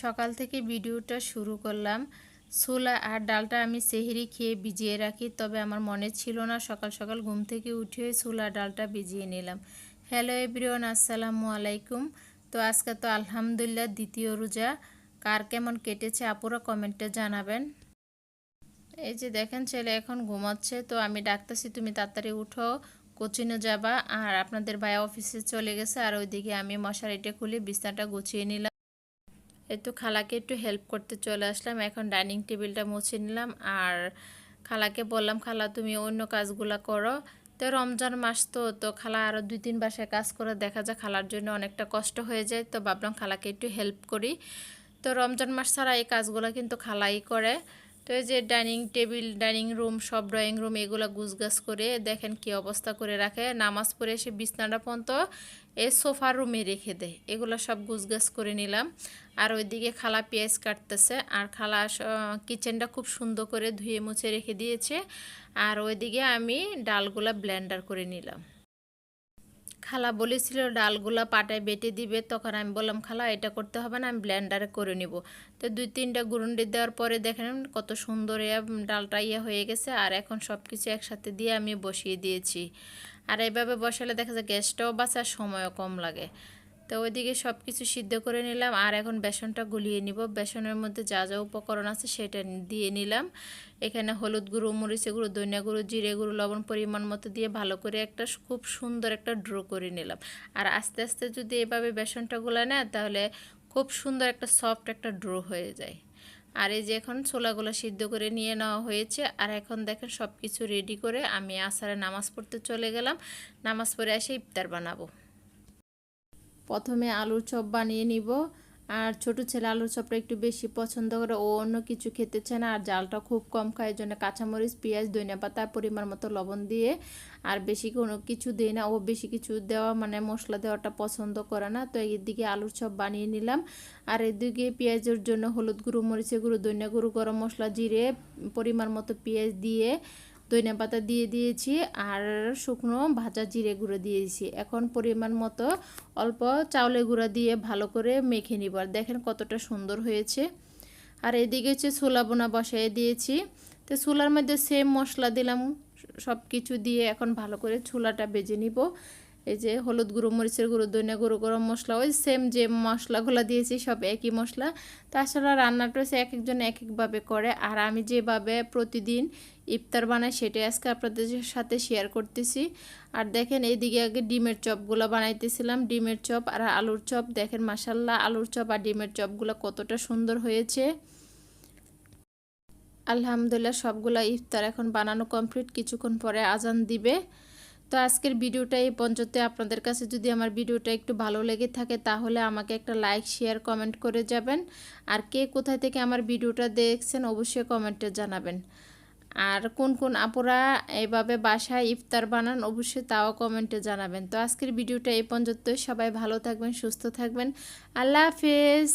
সকাল থেকে ভিডিওটা শুরু করলাম। ছোলা আর ডালটা আমি সেহেরি খেয়ে ভিজিয়ে রাখি, তবে আমার মনে ছিল না সকাল সকাল ঘুম থেকে উঠে ছোলা ডালটা ভিজিয়ে নিলাম। হ্যালো এভরিওয়ান, আসসালামু আলাইকুম। তো আজকে তো আলহামদুলিল্লাহ দ্বিতীয় রোজা। কার কেমন কেটেছে আপুরা কমেন্টে জানাবেন। এই যে দেখেন ছেলে এখন ঘুমাচ্ছে, তো আমি ডাকতেছি, তুমি তাড়াতাড়ি উঠো, কোচিনে যাবা। আর আপনাদের ভাই অফিসে চলে গেছে, আর ওইদিকে আমি মশারিটা খুলে বিছনাটা গুছিয়ে নিলাম। একটু খালাকে একটু হেল্প করতে চলে আসলাম। এখন ডাইনিং টেবিলটা মুছে নিলাম। আর খালাকে বললাম, খালা, তুমি অন্য কাজগুলো করো। তো রমজান মাস তো তো খালা আরও দুই তিন বাসায় কাজ করে দেখা যায় খালার জন্য অনেকটা কষ্ট হয়ে যায়। তো ভাবলাম খালাকে একটু হেল্প করি। তো রমজান মাস ছাড়া এই কাজগুলো কিন্তু খালাই করে। তো এই যে ডাইনিং টেবিল, ডাইনিং রুম, সব ড্রয়িং রুম এগুলো গুছগাছ করে দেখেন কি অবস্থা করে রাখে। নামাজ পড়ে এসে বিছনাটা পর্যন্ত এই সোফার রুমে রেখে দেয়। এগুলো সব গুছগাছ করে নিলাম। আর ওইদিকে খালা পেঁয়াজ কাটতেছে। আর খালা কিচেনটা খুব সুন্দর করে ধুয়ে মুছে রেখে দিয়েছে। আর ওইদিকে আমি ডালগুলা ব্লেন্ডার করে নিলাম। খালা বলেছিল, ডালগুলা পাটায় বেটে দিবে। তখন আমি বললাম, খালা, এটা করতে হবে না, আমি ব্ল্যান্ডারে করে নিব। তো দুই তিনটা গুরুন্ডি দেওয়ার পরে দেখেন কত সুন্দর ডালটা ইয়ে হয়ে গেছে আর এখন সব কিছু একসাথে দিয়ে আমি বসিয়ে দিয়েছি। আর এভাবে বসালে দেখা যায় গ্যাসটাও বাঁচার সময়ও কম লাগে। তো ওইদিকে সব কিছু সিদ্ধ করে নিলাম। আর এখন বেসনটা গুলিয়ে নিব। বেসনের মধ্যে যা যা উপকরণ আছে সেটা দিয়ে নিলাম। এখানে হলুদ গুঁড়ো মরিচে গুঁড়ো, ধনিয়া গুঁড়ো, জিরে গুঁড়ো, লবণ পরিমাণ মতো দিয়ে ভালো করে একটা খুব সুন্দর একটা ড্র করে নিলাম। আর আস্তে আস্তে যদি এভাবে বেসনটা গুলা নেয়, তাহলে খুব সুন্দর একটা সফট একটা ড্র হয়ে যায়। আর এই যে এখন ছোলাগুলো সিদ্ধ করে নিয়ে নেওয়া হয়েছে। আর এখন দেখেন সব কিছু রেডি করে আমি আসারে নামাজ পড়তে চলে গেলাম। নামাজ পড়ে এসে ইফতার বানাবো। প্রথমে আলুর চপ বানিয়ে নিব। আর ছোট ছেলে আলুর চপটা একটু বেশি পছন্দ করে, ও অন্য কিছু খেতে চায় না। আর জালটা খুব কম খায় জন্য কাঁচামরিচ, পেঁয়াজ, ধনিয়া পাতা, পরিমাণ মতো লবণ দিয়ে আর বেশি কোনো কিছু দিই না। ও বেশি কিছু দেওয়া মানে মশলা দেওয়াটা পছন্দ করে না, তো এদিকে আলুর চপ বানিয়ে নিলাম। আর এদিকে পেঁয়াজের জন্য হলুদ গুঁড়ো, মরিচের গুঁড়ো, ধনিয়া গুঁড়ো, গরম মশলা, জিরে, পরিমাণ মতো পেঁয়াজ দিয়ে ধনিয়া পাতা দিয়ে দিয়েছি আর শুকনো ভাজা জিরে গুঁড়ো দিয়েছি। এখন পরিমাণ মতো অল্প চাউলে গুঁড়া দিয়ে ভালো করে মেখে নিব। আর দেখেন কতটা সুন্দর হয়েছে। আর এদিকে হচ্ছে ছোলা বোনা বসাই দিয়েছি। তো ছোলার মধ্যে সেম মশলা দিলাম সব কিছু দিয়ে এখন ভালো করে ছোলাটা বেজে নিব। এই যে হলুদ গুঁড়ো, মরিচের গুঁড়ো, ধনিয়া গুঁড়ো, গরম মশলা, ওই সেম যে মশলাগুলো দিয়েছি সব একই মশলা। তাছাড়া রান্নাটা হচ্ছে এক একজন এক একভাবে করে। আর আমি যেভাবে প্রতিদিন ইফতার বানাই সেটাই আজকে আপনাদের সাথে শেয়ার করতেছি। আর দেখেন এইদিকে আগে ডিমের চপগুলো বানাইতেছিলাম। ডিমের চপ আর আলুর চপ। দেখেন মাসাল্লাহ আলুর চপ আর ডিমের চপগুলো কতটা সুন্দর হয়েছে। আলহামদুলিল্লাহ সবগুলা ইফতার এখন বানানো কমপ্লিট। কিছুক্ষণ পরে আজান দিবে। তো আজকের ভিডিওটা এই পর্যন্ত আপনাদের কাছে যদি আমার ভিডিওটা একটু ভালো লেগে থাকে, তাহলে আমাকে একটা লাইক, শেয়ার, কমেন্ট করে যাবেন। আর কে কোথায় থেকে আমার ভিডিওটা দেখছেন, অবশ্যই কমেন্টে জানাবেন। আর কোন কোন আপুরা এভাবে বাসায় ইফতার বানান, অবশ্যই তাও কমেন্টে জানাবেন। তো আজকের ভিডিওটা এই পর্যন্ত সবাই ভালো থাকবেন, সুস্থ থাকবেন। আল্লাহ হাফেজ।